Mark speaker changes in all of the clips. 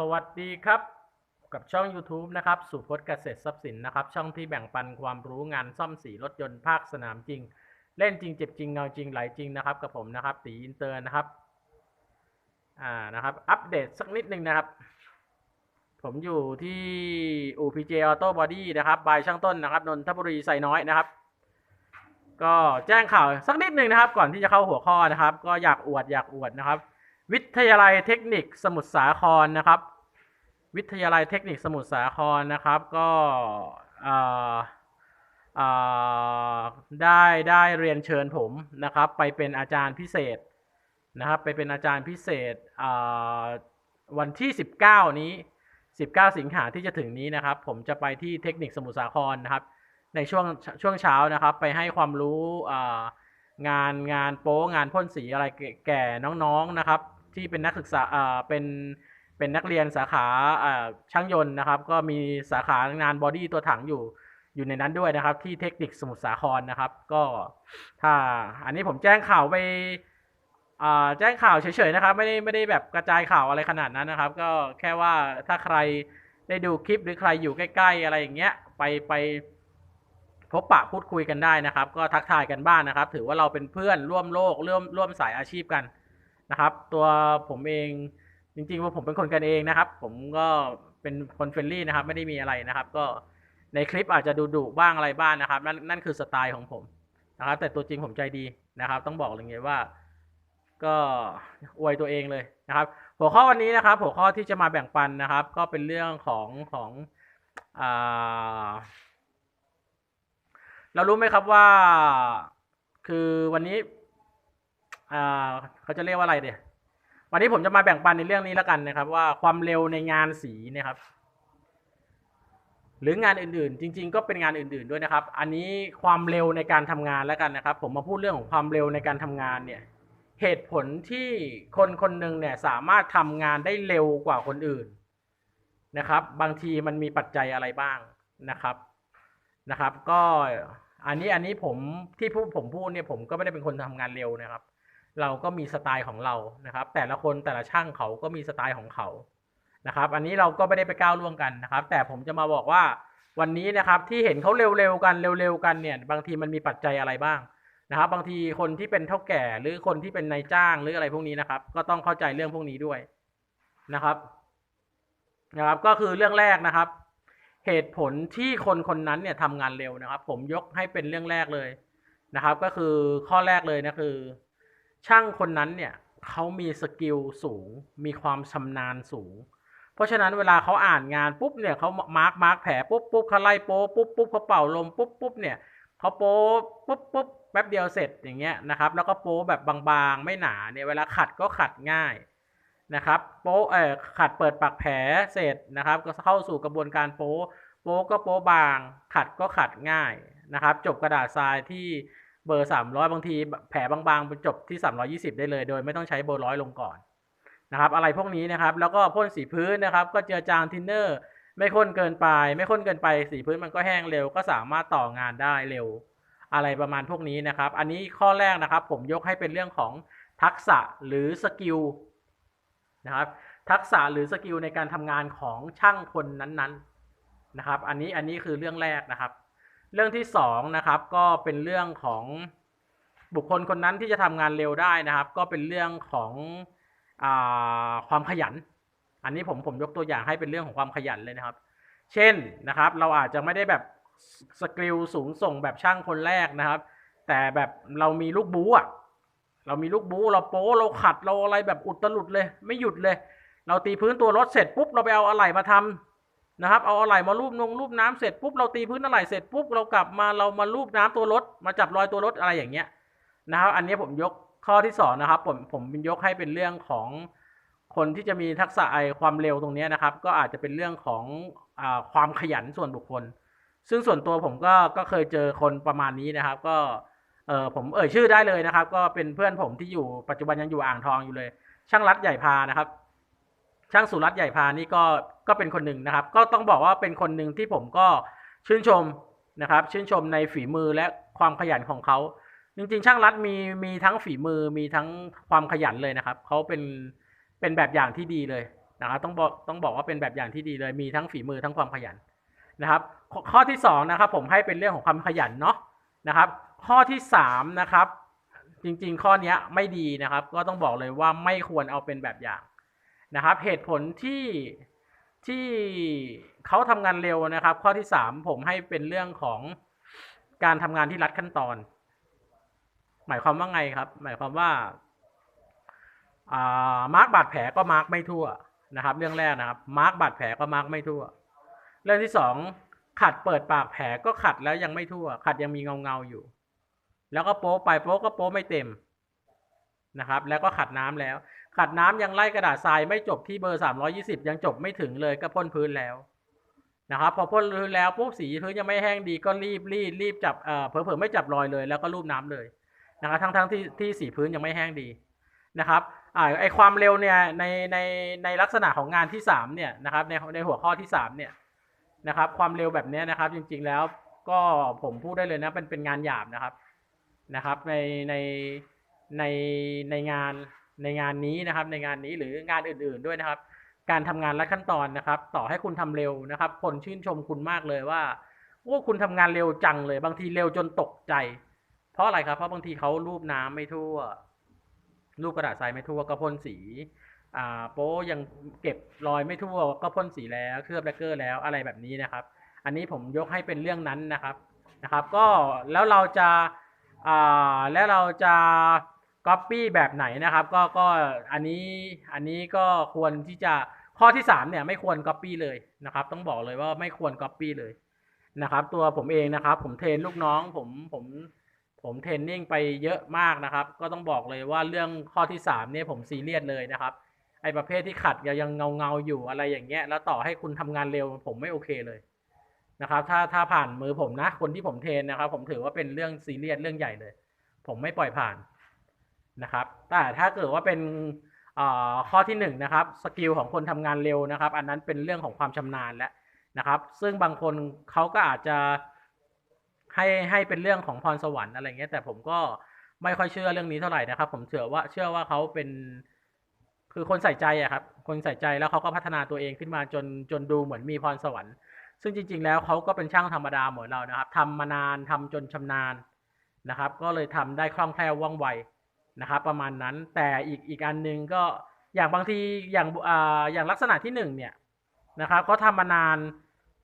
Speaker 1: สวัสดีครับ กับช่อง YouTube นะครับสุพจน์เกษตรทรัพย์สินนะครับ ช่องที่แบ่งปันความรู้งานซ่อมสีรถยนต์ภาคสนามจริง เล่นจริงเจ็บจริงเงาจริงไหลจริงนะครับ กับผมนะครับตีอินเตอร์นะครับอ่านะครับ อัปเดตสักนิดหนึ่งนะครับ ผมอยู่ที่อูพีเจออโต้บอดี้นะครับบายช่างต้นนะครับนนทบุรีไซน้อยนะครับ ก็แจ้งข่าวสักนิดหนึ่งนะครับ ก่อนที่จะเข้าหัวข้อนะครับ ก็อยากอวดอยากอวดนะครับ วิทยาลัยเทคนิคสมุทรสาครนะครับ วิทยาลัยเทคนิคสมุทรสาครนะครับ ก็ได้ได้เรียนเชิญผมนะครับ ไปเป็นอาจารย์พิเศษนะครับ ไปเป็นอาจารย์พิเศษวันที่ 19 นี้ 19 สิงหาที่จะถึงนี้นะครับ ผมจะไปที่เทคนิคสมุทรสาครนะครับ ในช่วงช่วงเช้านะครับ ไปให้ความรู้งานงานโป๊งานพ่นสีอะไรแก่แก่น้องๆนะครับ ที่เป็นนักศึกษาอ่าเป็นเป็นนักเรียนสาขาอ่าช่างยนต์นะครับ ก็มีสาขางานบอดี้ตัวถังอยู่อยู่ในนั้นด้วยนะครับ ที่เทคนิคสมุทรสาครนะครับ ก็ถ้าอันนี้ผมแจ้งข่าวไปอ่าแจ้งข่าวเฉยๆนะครับ ไม่ได้ไม่ได้แบบกระจายข่าวอะไรขนาดนั้นนะครับ ก็แค่ว่าถ้าใครได้ดูคลิปหรือใครอยู่ใกล้ ๆ อะไรอย่างเงี้ยไปไปพบปะพูดคุยกันได้นะครับ ก็ทักทายกันบ้างนะครับ ถือว่าเราเป็นเพื่อนร่วมโลกร่วมร่วมสายอาชีพกัน นะครับ ตัวผมเองจริงๆว่าผมเป็นคนกันเองนะครับ ผมก็เป็นคนเฟรนลี่นะครับ ไม่ได้มีอะไรนะครับ ก็ในคลิปอาจจะดูดุบ้างอะไรบ้างนะครับ นั่นนั่นคือสไตล์ของผมนะครับ แต่ตัวจริงผมใจดีนะครับ ต้องบอกเลยว่า ก็อวยตัวเองเลยนะครับ หัวข้อวันนี้นะครับ หัวข้อที่จะมาแบ่งปันนะครับ ก็เป็นเรื่องของของอ่าเรารู้ไหมครับว่า คือวันนี้ อ่าเขาจะเรียกว่าอะไรเดี๋ยวันนี้ผมจะมาแบ่งปันในเรื่องนี้แล้วกันนะครับ ว่าความเร็วในงานสีนะครับ หรืองานอื่นๆ จริง ๆ ก็เป็นงานอื่น ๆด้วยนะครับ อันนี้ความเร็วในการทำงานแล้วกันนะครับ ผมมาพูดเรื่องของความเร็วในการทำงานเนี่ย เหตุผลที่คนคนหนึ่งเนี่ยสามารถทำงานได้เร็วกว่าคนอื่นนะครับ บางทีมันมีปัจจัยอะไรบ้างนะครับนะครับ ก็อันนี้อันนี้ผมที่พูดผมพูดเนี่ยผมก็ไม่ได้เป็นคนทำงานเร็วนะครับ เราก็มีสไตล์ของเรานะครับ แต่ละคนแต่ละช่างเขาก็มีสไตล์ของเขานะครับ อันนี้เราก็ไม่ได้ไปก้าวล่วงกันนะครับ แต่ผมจะมาบอกว่าวันนี้นะครับที่เห็นเขาเร็วๆกันเร็วๆกันเนี่ย บางทีมันมีปัจจัยอะไรบ้างนะครับ บางทีคนที่เป็นเท่าแก่หรือคนที่เป็นนายจ้างหรืออะไรพวกนี้นะครับ ก็ต้องเข้าใจเรื่องพวกนี้ด้วยนะครับนะครับ ก็คือเรื่องแรกนะครับ เหตุผลที่คนคนนั้นเนี่ยทำงานเร็วนะครับ ผมยกให้เป็นเรื่องแรกเลยนะครับ ก็คือข้อแรกเลยนะคือ ช่างคนนั้นเนี่ยเขามีสกิลสูง มีความชำนาญสูง เพราะฉะนั้นเวลาเขาอ่านงานปุ๊บเนี่ยเขามาร์กมาร์กแผลปุ๊บปุ๊บเขาไล่โป๊ปุ๊บปุ๊บเขาเป่าลมปุ๊บปุ๊บเนี่ยเขาโป๊ปุ๊บปุ๊บแป๊บเดียวเสร็จอย่างเงี้ยนะครับ แล้วก็โป๊แบบบางๆ ไม่หนาเนี่ยเวลาขัดก็ขัดง่ายนะครับโป๊เอ่อขัดเปิดปากแผลเสร็จนะครับ ก็เข้าสู่กระบวนการโป๊โป๊ก็โป๊บาง ขัดก็ขัดง่ายนะครับ จบกระดาษทรายที่ เบอร์300บางทีแผลบางๆไปจบที่320ได้เลย โดยไม่ต้องใช้เบอร์ร้อยลงก่อนนะครับ อะไรพวกนี้นะครับ แล้วก็พ่นสีพื้นนะครับ ก็เจือจางทินเนอร์ ไม่ข้นเกินไป ไม่ข้นเกินไป สีพื้นมันก็แห้งเร็ว ก็สามารถต่องานได้เร็ว อะไรประมาณพวกนี้นะครับ อันนี้ข้อแรกนะครับ ผมยกให้เป็นเรื่องของทักษะหรือสกิลนะครับทักษะหรือสกิลในการทำงานของช่างคนนั้นๆนะครับ อันนี้อันนี้คือเรื่องแรกนะครับ เรื่องที่สองนะครับก็เป็นเรื่องของบุคคลคนนั้นที่จะทำงานเร็วได้นะครับ ก็เป็นเรื่องของอความขยัน อันนี้ผมผมยกตัวอย่างให้เป็นเรื่องของความขยันเลยนะครับ เช่นนะครับ เราอาจจะไม่ได้แบบสกิลสูงส่งแบบช่างคนแรกนะครับ แต่แบบเรามีลูกบู๊อะเรามีลูกบู๊เราโป้เราขัดเราอะไรแบบอุตลุดเลย ไม่หยุดเลย เราตีพื้นตัวรถเสร็จปุ๊บเราไปเอาอะไหล่มาทำ นะครับเอาอะไหล่มาลูบนงลูบน้ำเสร็จปุ๊บเราตีพื้นอะไหล่เสร็จปุ๊บเรากลับมาเรามาลูบน้ำตัวรถ มาจับรอยตัวรถอะไรอย่างเงี้ยนะครับอันนี้ผมยกข้อที่สองนะครับผมผมยกให้เป็นเรื่องของคนที่จะมีทักษะไอความเร็วตรงนี้นะครับ ก็อาจจะเป็นเรื่องของอความขยันส่วนบุคคล ซึ่งส่วนตัวผมก็ก็เคยเจอคนประมาณนี้นะครับ ก็เออผมเอ่ยชื่อได้เลยนะครับ ก็เป็นเพื่อนผมที่อยู่ปัจจุบันยังอยู่อ่างทองอยู่เลย ช่างรัดใหญ่พานะครับ ช่างสุรัตน์ใหญ่พานี่ก็ก็เป็นคนหนึ่งนะครับ ก็ต้องบอกว่าเป็นคนหนึ่งที่ผมก็ชื่นชมนะครับ ชื่นชมในฝีมือและความขยันของเขาจริงๆ ช่างรัดมีมีทั้งฝีมือมีทั้งความขยันเลยนะครับเขาเป็นเป็นแบบอย่างที่ดีเลยนะครับต้องบอกต้องบอกว่าเป็นแบบอย่างที่ดีเลยมีทั้งฝีมือทั้งความขยันนะครับ ข้อข้อที่สองนะครับผมให้เป็นเรื่องของความขยันเนาะนะครับ ข้อที่สามนะครับ จริงๆ ข้อเนี้ยไม่ดีนะครับ ก็ต้องบอกเลยว่าไม่ควรเอาเป็นแบบอย่าง นะครับเหตุผลที่ที่เขาทำงานเร็วนะครับ ข้อที่สามผมให้เป็นเรื่องของการทำงานที่รัดขั้นตอน หมายความว่าไงครับ หมายความว่าอ่ามาร์กบาดแผลก็มาร์กไม่ทั่วนะครับ เรื่องแรกนะครับ มาร์กบาดแผลก็มาร์กไม่ทั่ว เรื่องที่สองขัดเปิดปากแผลก็ขัดแล้วยังไม่ทั่ว ขัดยังมีเงาเงาอยู่ แล้วก็โป๊ไปโป๊ก็โป๊ไม่เต็มนะครับ แล้วก็ขัดน้ำแล้ว ขัดน้ำยังไล่กระดาษทรายไม่จบที่เบอร์สามร้อยี่สิบยังจบไม่ถึงเลยก็พ่นพื้นแล้วนะครับพอพ่นพื้นแล้วปุ๊บสีพื้นยังไม่แห้งดีก็รีบรีบรีบจับเอ่อเผลอๆไม่จับรอยเลย แล้วก็รูปน้ำเลยนะครับทั้งทั้งๆที่ที่สีพื้นยังไม่แห้งดีนะครับอ่าไอความเร็วเนี่ยในในในลักษณะของงานที่สามเนี่ยนะครับในในหัวข้อที่สามเนี่ยนะครับความเร็วแบบนี้นะครับจริงๆแล้วก็ผมพูดได้เลยนะเป็นเป็นงานหยาบนะครับนะครับในในในในงาน ในงานนี้นะครับ ในงานนี้หรืองานอื่น ๆด้วยนะครับ การทำงานแลัดขั้นตอนนะครับ ต่อให้คุณทำเร็วนะครับ คนชื่นชมคุณมากเลยว่าโอ้คุณทำงานเร็วจังเลย บางทีเร็วจนตกใจ เพราะอะไรครับ เพราะบางทีเขารูปน้ำไม่ทั่ว รูปกระดาษทรายไม่ทั่วก็พ่นสีอ่าโป๊ยังเก็บรอยไม่ทั่วก็พ่นสีแล้วเคลือบแลกเกอร์แล้วอะไรแบบนี้นะครับ อันนี้ผมยกให้เป็นเรื่องนั้นนะครับนะครับ ก็แล้วเราจะอ่าแล้วเราจะ ก๊อปปี้แบบไหนนะครับ ก็ก็อันนี้อันนี้ก็ควรที่จะข้อที่สามเนี่ยไม่ควรก๊อปปี้เลยนะครับ ต้องบอกเลยว่าไม่ควรก๊อปปี้เลยนะครับ ตัวผมเองนะครับ ผมเทรนลูกน้องผมผมผมเทรนนิ่งไปเยอะมากนะครับ ก็ต้องบอกเลยว่าเรื่องข้อที่สามเนี่ยผมซีเรียสเลยนะครับไอประเภทที่ขัดยังเงาเงาอยู่อะไรอย่างเงี้ย แล้วต่อให้คุณทำงานเร็วผมไม่โอเคเลยนะครับ ถ้าถ้าผ่านมือผมนะ คนที่ผมเทรนนะครับ ผมถือว่าเป็นเรื่องซีเรียสเรื่องใหญ่เลย ผมไม่ปล่อยผ่าน นะครับแต่ถ้าเกิดว่าเป็นข้อที่หนึ่งนะครับสกิลของคนทำงานเร็วนะครับ อันนั้นเป็นเรื่องของความชำนาญแล้วนะครับ ซึ่งบางคนเขาก็อาจจะให้ให้เป็นเรื่องของพรสวรรค์อะไรเงี้ยแต่ผมก็ไม่ค่อยเชื่อเรื่องนี้เท่าไหร่นะครับ ผมเชื่อว่าเชื่อว่าเขาเป็น คือคนใส่ใจอะครับ คนใส่ใจแล้วเขาก็พัฒนาตัวเองขึ้นมาจนจนดูเหมือนมีพรสวรรค์ ซึ่งจริง ๆ แล้วเขาก็เป็นช่างธรรมดาเหมือนเรานะครับทำมานานทำจนชำนาญนะครับ ก็เลยทำได้คล่องแคล่วว่องไว นะครับประมาณนั้นแต่อีกอีกอันหนึงก็อย่างบางทีอย่างอ่าอย่างลักษณะที่หนึ่งเนี่ยนะครับเขาทำมานาน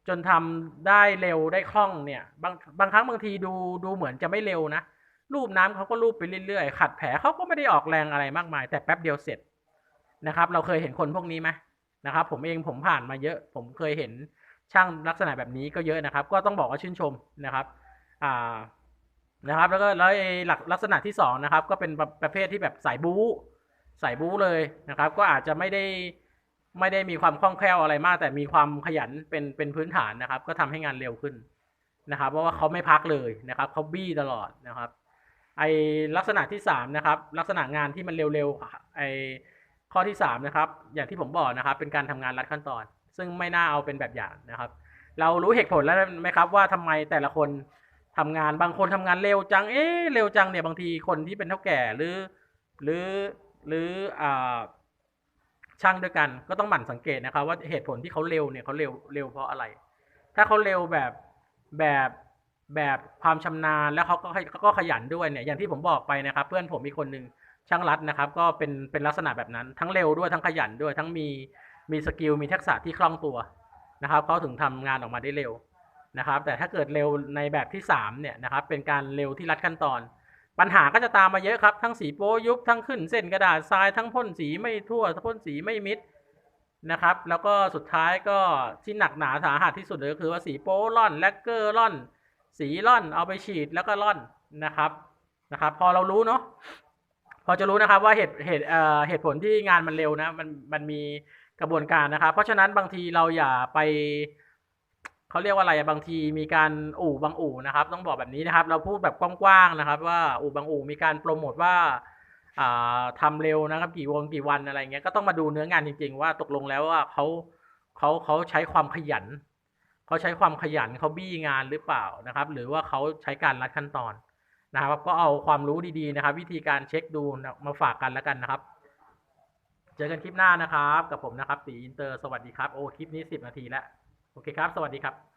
Speaker 1: จนทำได้เร็วได้คล่องเนี่ยบางบางครั้งบางทีดูดูเหมือนจะไม่เร็วนะรูปน้ำเขาก็รูปไปเรื่อยๆ ขัดแผลเขาก็ไม่ได้ออกแรงอะไรมากมาย แต่แป๊บเดียวเสร็จนะครับ เราเคยเห็นคนพวกนี้ไหมนะครับ ผมเองผมผ่านมาเยอะ ผมเคยเห็นช่างลักษณะแบบนี้ก็เยอะนะครับ ก็ต้องบอกว่าชื่นชมนะครับ อ่า นะครับ แล้วก็แล้วไอ้หลักลักษณะที่สองนะครับ ก็เป็นประประเภทที่แบบสายบู๊สายบู๊เลยนะครับ ก็อาจจะไม่ได้ไม่ได้มีความคล่องแคล่วอะไรมาก แต่มีความขยันเป็นเป็นพื้นฐานนะครับ ก็ทำให้งานเร็วขึ้นนะครับ เพราะว่าเขาไม่พักเลยนะครับเขาบี้ตลอดนะครับ ไอลักษณะที่สามนะครับ ลักษณะงานที่มันเร็วๆไอข้อที่สามนะครับ อย่างที่ผมบอกนะครับ เป็นการทำงานรัดขั้นตอน ซึ่งไม่น่าเอาเป็นแบบอย่างนะครับ เรารู้เหตุผลแล้วไหมครับว่าทำไมแต่ละคน ทำงานบางคนทำงานเร็วจัง เอ๊ะเร็วจังเนี่ยบางทีคนที่เป็นเท่าแก่หรือ หรือหรืออ่าช่างด้วยกัน ก็ต้องหมั่นสังเกตนะครับว่าเหตุผลที่เขาเร็วเนี่ยเขาเร็วเร็วเพราะอะไร ถ้าเขาเร็วแบบแบบแบบความชำนาญแล้วเขาก็ก็ขยันด้วยเนี่ยอย่างที่ผมบอกไปนะครับ เพื่อนผมมีคนหนึ่งช่างรัดนะครับ ก็เป็นเป็นลักษณะแบบนั้น ทั้งเร็วด้วยทั้งขยันด้วย ทั้งมีมีสกิลมีทักษะที่คล่องตัวนะครับเขาถึงทำงานออกมาได้เร็ว นะครับ แต่ถ้าเกิดเร็วในแบบที่สามเนี่ยนะครับเป็นการเร็วที่รัดขั้นตอน ปัญหาก็จะตามมาเยอะครับ ทั้งสีโป๊ยุบทั้งขึ้นเส้นกระดาษทรายทั้งพ่นสีไม่ทั่วพ่นสีไม่มิดนะครับ แล้วก็สุดท้ายก็ที่หนักหนาสาหัสที่สุดเลยก็คือว่าสีโป๊ล่อนแลกเกอร์ล่อน สีล่อนเอาไปฉีดแล้วก็ล่อนนะครับนะครับ พอเรารู้เนาะพอจะรู้นะครับว่าเหตุเหตุเอ่อเหตุผลที่งานมันเร็วนะมันมันมีกระบวนการนะครับ เพราะฉะนั้นบางทีเราอย่าไป เขาเรียกว่าอะไรบางทีมีการอู่บางอู่นะครับ ต้องบอกแบบนี้นะครับ เราพูดแบบกว้างๆนะครับ ว่าอู่บางอู่มีการโปรโมทว่าทำเร็วนะครับ กี่วงกี่วันอะไรเงี้ยก็ต้องมาดูเนื้องานจริง ๆ ว่าตกลงแล้วว่าเขาเขาเขาใช้ความขยันเขาใช้ความขยันเขาบี้งานหรือเปล่านะครับ หรือว่าเขาใช้การลัดขั้นตอนนะครับ ก็เอาความรู้ดีๆนะครับ วิธีการเช็คดูมาฝากกันแล้วกันนะครับ เจอกันคลิปหน้านะครับ กับผมนะครับตีอินเตอร์สวัสดีครับโอ้คลิปนี้ 10 นาทีแล้ว โอเคครับ สวัสดีครับ